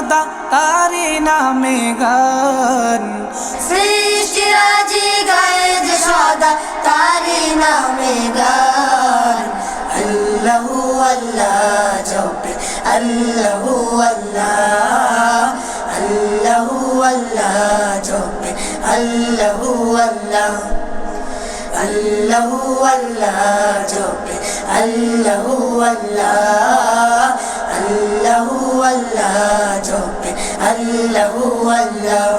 সদা তারি নামে গান। সৃষ্টি রাজি গায়ে যে সদা তারি নামে গান। আল্লাহু আল্লাহ জপে আল্লাহু আল্লাহ আল্লাহু আল্লাহ জপে আল্লাহু আল্লাহ আল্লাহু আল্লাহ আল্লাহু আল্লাহ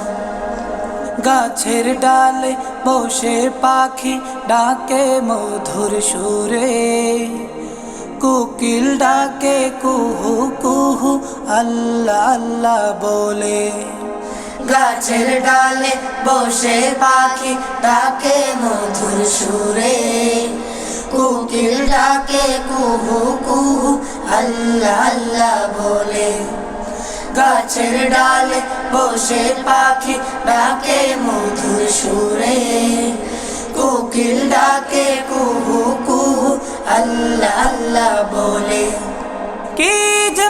গাছের ডালে বসে পাখি ডাকে মধুর সুরে। কোকিল ডাকে কুহু কুহু, আল্লাহ আল্লাহ বলে। গাছের ডালে বসে পাখি ডাকে মধুর সুরে। কোকিল ডাকে কুহু কুহু আল্লাহ আল্লাহ বলে, গাছের ডালে বসে পাখি ডাকে মধুর সুরে, কোকিল ডাকে কুহু কুহু, আল্লাহ আল্লাহ বলে। কি যে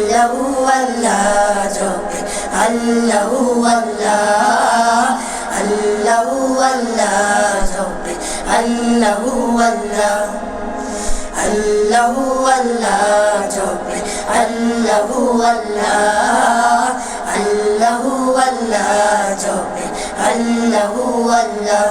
আল্লাহু আল্লাহ জপে আল্লাহু আল্লাহ আল্লাহু আল্লাহ জপে আল্লাহু আল্লাহ আল্লাহু আল্লাহ জপে আল্লাহু আল্লাহ আল্লাহু আল্লাহ জপে আল্লাহু আল্লাহ।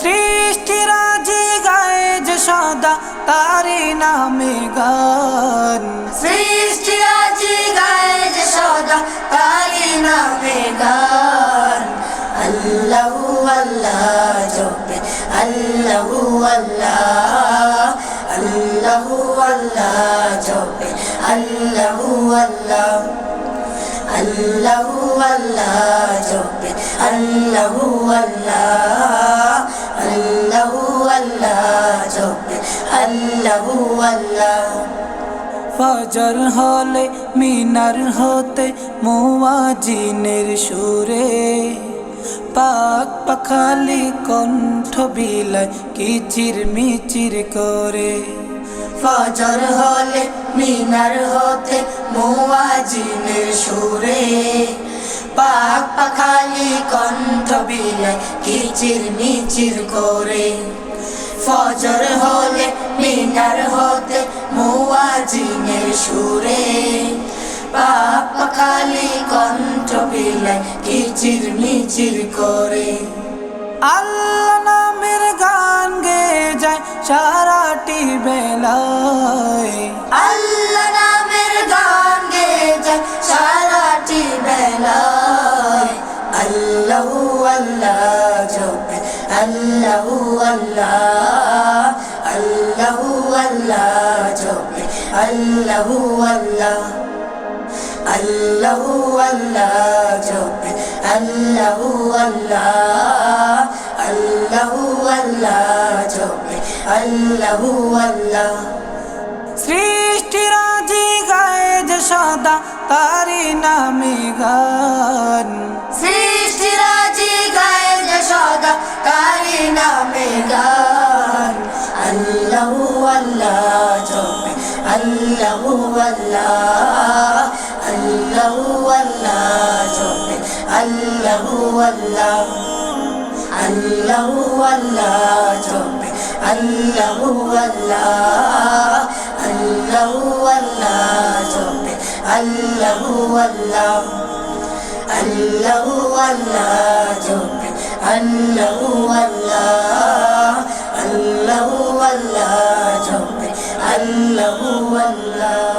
সৃষ্টি রাজি গায়ে যে সদা তারি নামে গান। সৃষ্টি আজি গায়ে যে সদা, তারি নামে গান। আল্লাহু আল্লাহ জপে, আল্লাহু আল্লাহ আল্লাহু আল্লাহ জপে, আল্লাহু আল্লাহ আল্লাহু আল্লাহ জপে, আল্লাহু আল্লাহ। আল্লাহু আল্লাহ। ফজর হলে মিনার হতে মুয়াজিনের সুরে। পাক পাখালি কণ্ঠ বিলায় কিচির মিচির করে। ফজর হলে মিনার হতে মুয়াজিনের সুরে। পাক পাখালি কণ্ঠ বিলায় কিচির মিচির করে। ফজর হলে, মিনার হতে মুয়াজিনের সুরে। পাক পাখালি কণ্ঠ বিলায় কিচির মিচির করে। আল্লাহ নামের গান গে যায় সারাটি বেলায়। আল্লাহ নামের গান গে যায় সারাটি বেলায়। আল্লাহু আল্লাহ। আল্লাহু আল্লাহ আল্লাহু আল্লাহ জপে আল্লাহু আল্লাহ আল্লাহু আল্লাহ জপে আল্লাহু আল্লাহ আল্লাহু আল্লাহ জপে আল্লাহু আল্লাহ। সৃষ্টি রাজি গায়ে যে সদা তারি নামে গান। সৃষ্টি আল্লাহু আল্লাহ আল্লাহু জপে আল্লাহু আল্লাহ আল্লাহু আল্লাহ জপে আল্লাহু আল্লাহ আল্লাহু আল্লাহ জপে আল্লাহু আল্লাহ আল্লাহু আল্লাহ জপে আল্লাহু আল্লাহ আল্লাহু আল্লাহ।